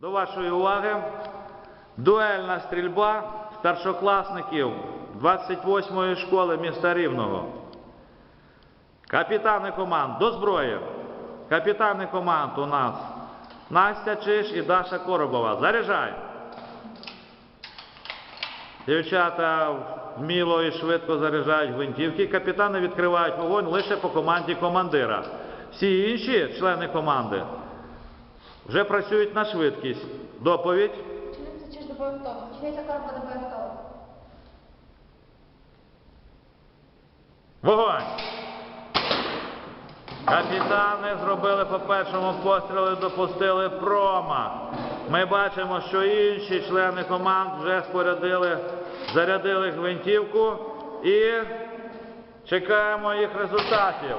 До вашої уваги дуельна стрільба старшокласників 28-ї школи міста Рівного. Капітани команд до зброї. Капітани команд у нас Настя Чиш і Даша Коробова. Заряджай. Дівчата вміло і швидко заряджають гвинтівки. Капітани відкривають вогонь лише по команді командира. Всі інші члени команди вже працюють на швидкість. Доповідь. Чиниться чи ж до боєвтову? Чиниться коробка до боєвтову. Вогонь! Капітани зробили по першому пострілу допустили промах. Ми бачимо, що інші члени команд вже спорядили, зарядили гвинтівку і чекаємо їх результатів.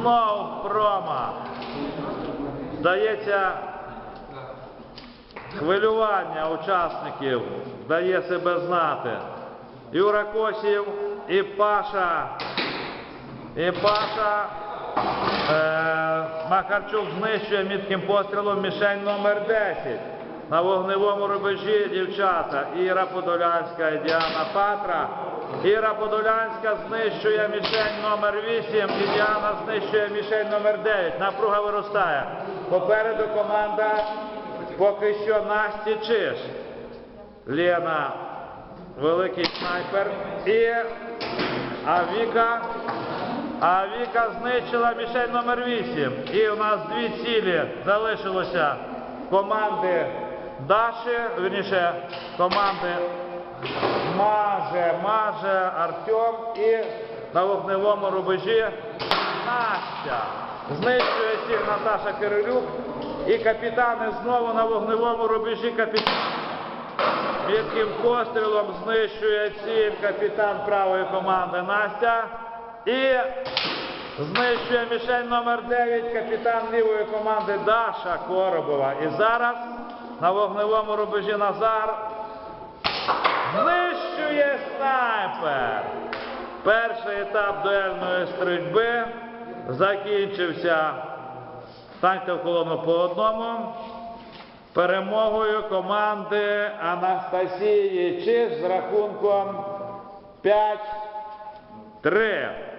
Знов промах. Здається, хвилювання учасників дає себе знати. Юра Косів і Паша. І Паша е, Макарчук знищує мітким пострілом мішень номер 10. На вогневому рубежі дівчата Іра Подолянська і Діана Патра. Іра Подолянська знищує мішень номер 8 і Діана знищує мішень номер 9. Напруга виростає. Попереду команда поки що Насті Чиш. Лена великий снайпер. І а Віка, а Віка знищила мішень номер 8. І у нас дві цілі залишилося команди Даші, верніше, команди Маже, Маже, Артем і на вогневому рубежі Настя. Знищує всіх Наташа Кирилюк. І капітани знову на вогневому рубежі капітан. Мітким пострілом знищує ціль капітан правої команди Настя. І знищує мішень номер 9 капітан лівої команди Даша Коробова. І зараз на вогневому рубежі Назар знищує снайпер. Перший етап дуельної стрільби закінчився. Станьте в колону по одному. Перемогою команди Анастасії Чиж з рахунком 5-3.